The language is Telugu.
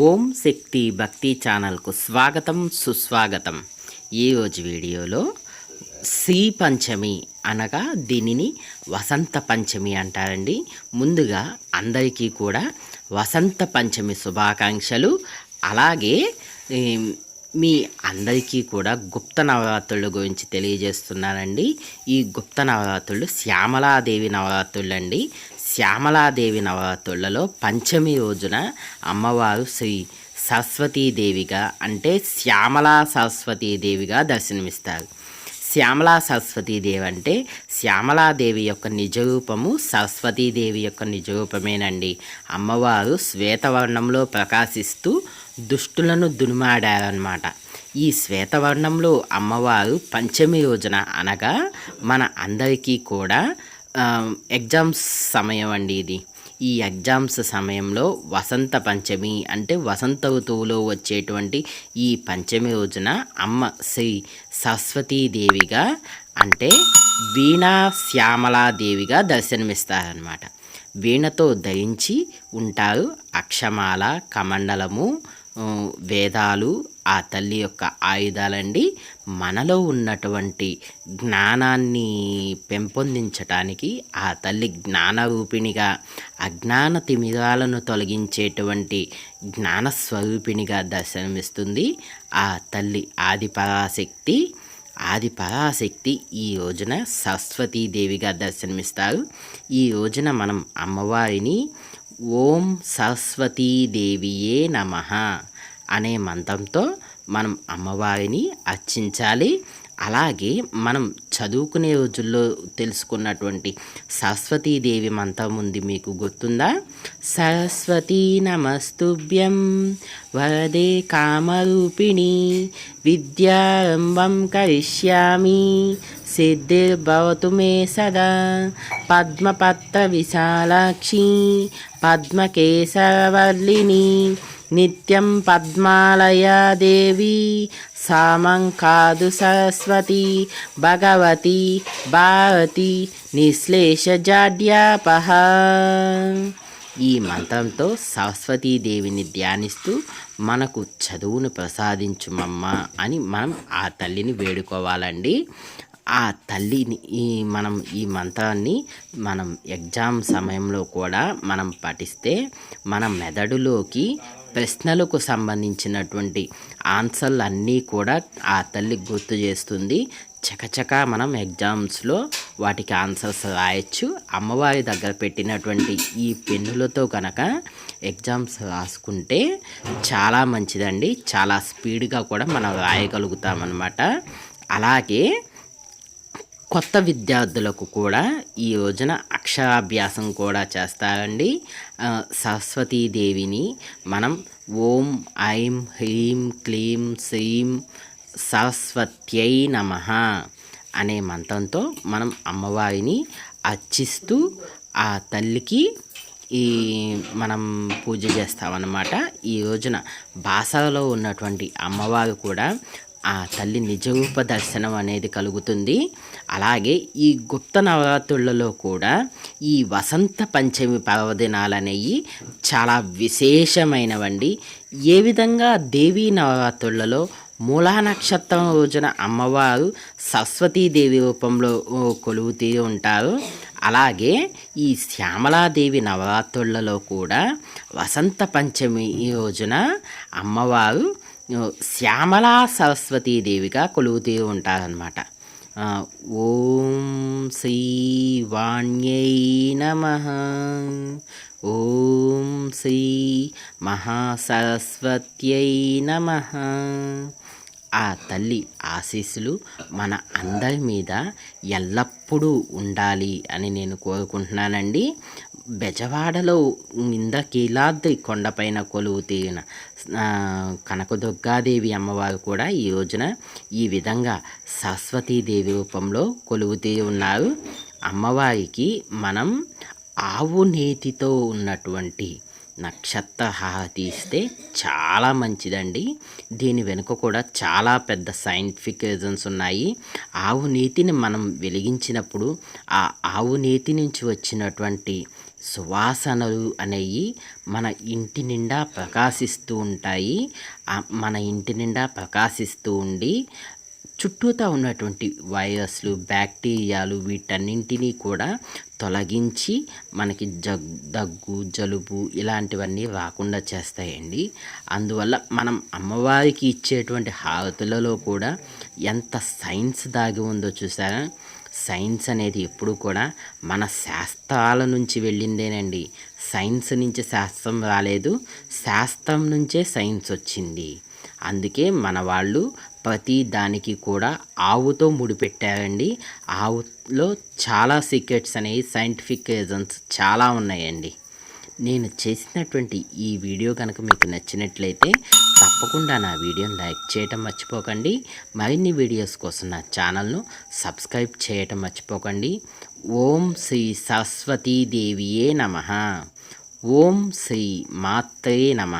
ఓం శక్తి భక్తి ఛానల్కు స్వాగతం సుస్వాగతం. ఈరోజు వీడియోలో శ్రీ పంచమి అనగా దీనిని వసంత పంచమి అంటారండి. ముందుగా అందరికీ కూడా వసంత పంచమి శుభాకాంక్షలు. అలాగే మీ అందరికీ కూడా గుప్త నవరాత్రుల గురించి తెలియజేస్తున్నానండి. ఈ గుప్త నవరాత్రులు శ్యామలాదేవి నవరాత్రులు అండి శ్యామలాదేవి నవరాత్రులలో పంచమి రోజున అమ్మవారు శ్రీ సరస్వతీదేవిగా అంటే శ్యామలా సరస్వతీదేవిగా దర్శనమిస్తారు. శ్యామలా సరస్వతీదేవి అంటే శ్యామలాదేవి యొక్క నిజరూపము సరస్వతీదేవి యొక్క నిజరూపమేనండి. అమ్మవారు శ్వేతవర్ణంలో ప్రకాశిస్తూ దుష్టులను దునుమాడారనమాట ఈ శ్వేతవర్ణంలో అమ్మవారు పంచమి రోజున అనగా మన అందరికీ కూడా ఎగ్జామ్స్ సమయం అండి ఇది. ఈ ఎగ్జామ్స్ సమయంలో వసంత పంచమి అంటే వసంత ఋతువులో వచ్చేటువంటి ఈ పంచమి రోజున అమ్మ శ్రీ సరస్వతీదేవిగా అంటే వీణా శ్యామలాదేవిగా దర్శనమిస్తారనమాట వీణతో ధరించి ఉంటారు అక్షమాల కమండలము వేదాలు ఆ తల్లి యొక్క ఆయుధాలండి. మనలో ఉన్నటువంటి జ్ఞానాన్ని పెంపొందించటానికి ఆ తల్లి జ్ఞానరూపిణిగా అజ్ఞాన తిమిరాలను తొలగించేటువంటి జ్ఞానస్వరూపిణిగా దర్శనమిస్తుంది. ఆ తల్లి ఆది పరాశక్తి ఆది పరాశక్తి ఈ రోజున సరస్వతీదేవిగా దర్శనమిస్తారు. ఈ రోజున మనం అమ్మవారిని ఓం సరస్వతీదేవియే నమ. అనే మంత్రంతో మనం అమ్మవారిని అర్చించాలి. అలాగే మనం చదువుకునే రోజుల్లో తెలుసుకున్నటువంటి సరస్వతీదేవి మంత్రం ఉంది మీకు గుర్తుందా? సరస్వతీ నమస్తుభ్యం వరదే కామరూపిణి విద్యారంభం కరిష్యామి సిద్ధిర్భవతు మే సదా పద్మపత్ర విశాలాక్షి పద్మకేశవర్లిని నిత్యం పద్మాలయా దేవి సామం కాదు సరస్వతి భగవతి భారతి నిశ్లేషజాడ్యాపహ ఈ మంత్రంతో సరస్వతీదేవిని ధ్యానిస్తూ మనకు చదువును ప్రసాదించుమమ్మా అని మనం ఆ తల్లిని వేడుకోవాలండి. ఆ తల్లిని ఈ మనం ఈ మంత్రాన్ని మనం ఎగ్జామ్ సమయంలో కూడా మనం పఠిస్తే మన మెదడులోకి ప్రశ్నలకు సంబంధించినటువంటి ఆన్సర్లు అన్నీ కూడా ఆ తల్లి గుర్తు చేస్తుంది. చకచక మనం ఎగ్జామ్స్లో వాటికి ఆన్సర్స్ రాయొచ్చు. అమ్మవారి దగ్గర పెట్టినటువంటి ఈ పెన్నులతో కనుక ఎగ్జామ్స్ రాసుకుంటే చాలా మంచిదండి. చాలా స్పీడ్గా కూడా మనం రాయగలుగుతామన్నమాట. అలాగే కొత్త విద్యార్థులకు కూడా ఈ రోజున అక్షరాభ్యాసం కూడా చేస్తారండి. సరస్వతీదేవిని మనం ఓం ఐం హ్రీం క్లీం శ్రీం సరస్వత్యై నమ అనే మంత్రంతో మనం అమ్మవారిని అర్చిస్తూ ఆ తల్లికి ఈ మనం పూజ చేస్తామన్నమాట. ఈ రోజున బాసరలో ఉన్నటువంటి అమ్మవారు కూడా ఆ తల్లి నిజరూప దర్శనం అనేది కలుగుతుంది. అలాగే ఈ గుప్త నవరాత్రులలో కూడా ఈ వసంత పంచమి పర్వదినాలు అనేవి చాలా విశేషమైనవండి. ఏ విధంగా దేవీ నవరాత్రులలో మూలా నక్షత్రం రోజున అమ్మవారు సరస్వతీదేవి రూపంలో కొలువుతూ ఉంటారు. అలాగే ఈ శ్యామలాదేవి నవరాత్రులలో కూడా వసంత పంచమి ఈ రోజున అమ్మవారు శ్యామలా సరస్వతీదేవిగా కొలువుతూ ఉంటారనమాట ఓం శ్రీ వాణ్యై నమ. ఓం శ్రీ మహాసరస్వత్యై నమ. ఆ తల్లి ఆశీస్సులు మన అందరి మీద ఎల్లప్పుడూ ఉండాలి అని నేను కోరుకుంటున్నానండి. బెజవాడలో ఇంద్రకీలాద్రి కొండపైన కొలువు తీరిన కనకదుర్గాదేవి అమ్మవారు కూడా ఈ రోజున ఈ విధంగా సరస్వతీదేవి రూపంలో కొలువు తీరి ఉన్నారు. అమ్మవారికి మనం ఆవు నేతితో ఉన్నటువంటి నక్షత్ర తీస్తే చాలా మంచిదండి. దీని వెనుక కూడా చాలా పెద్ద సైంటిఫిక్ రీజన్స్ ఉన్నాయి. ఆవు నీతిని మనం వెలిగించినప్పుడు ఆ ఆవు నీతి నుంచి వచ్చినటువంటి సువాసనలు అనేవి మన ఇంటి నిండా ప్రకాశిస్తూ ఉంటాయి. మన ఇంటి నిండా ప్రకాశిస్తూ ఉండి చుట్టూతా ఉన్నటువంటి వైరస్లు బ్యాక్టీరియాలు వీటన్నింటినీ కూడా తొలగించి మనకి జగ్ దగ్గు జలుబు ఇలాంటివన్నీ రాకుండా చేస్తాయండి. అందువల్ల మనం అమ్మవారికి ఇచ్చేటువంటి హారతులలో కూడా ఎంత సైన్స్ దాగి ఉందో చూసారా? సైన్స్ అనేది ఎప్పుడు కూడా మన శాస్త్రాల నుంచి వెళ్ళిందేనండి. సైన్స్ నుంచి శాస్త్రం రాలేదు శాస్త్రం నుంచే సైన్స్ వచ్చింది. అందుకే మన వాళ్ళు ప్రతి దానికి కూడా ఆవుతో ముడిపెట్టారండి. ఆవులో చాలా సీక్రెట్స్ అనేవి సైంటిఫిక్ రీజన్స్ చాలా ఉన్నాయండి. నేను చేసినటువంటి ఈ వీడియో కనుక మీకు నచ్చినట్లయితే తప్పకుండా నా వీడియోని లైక్ చేయటం మర్చిపోకండి. మరిన్ని వీడియోస్ కోసం నా ఛానల్ను సబ్స్క్రైబ్ చేయటం మర్చిపోకండి. ఓం శ్రీ సరస్వతీదేవియే నమ. ఓం శ్రీ మాత్రే నమ.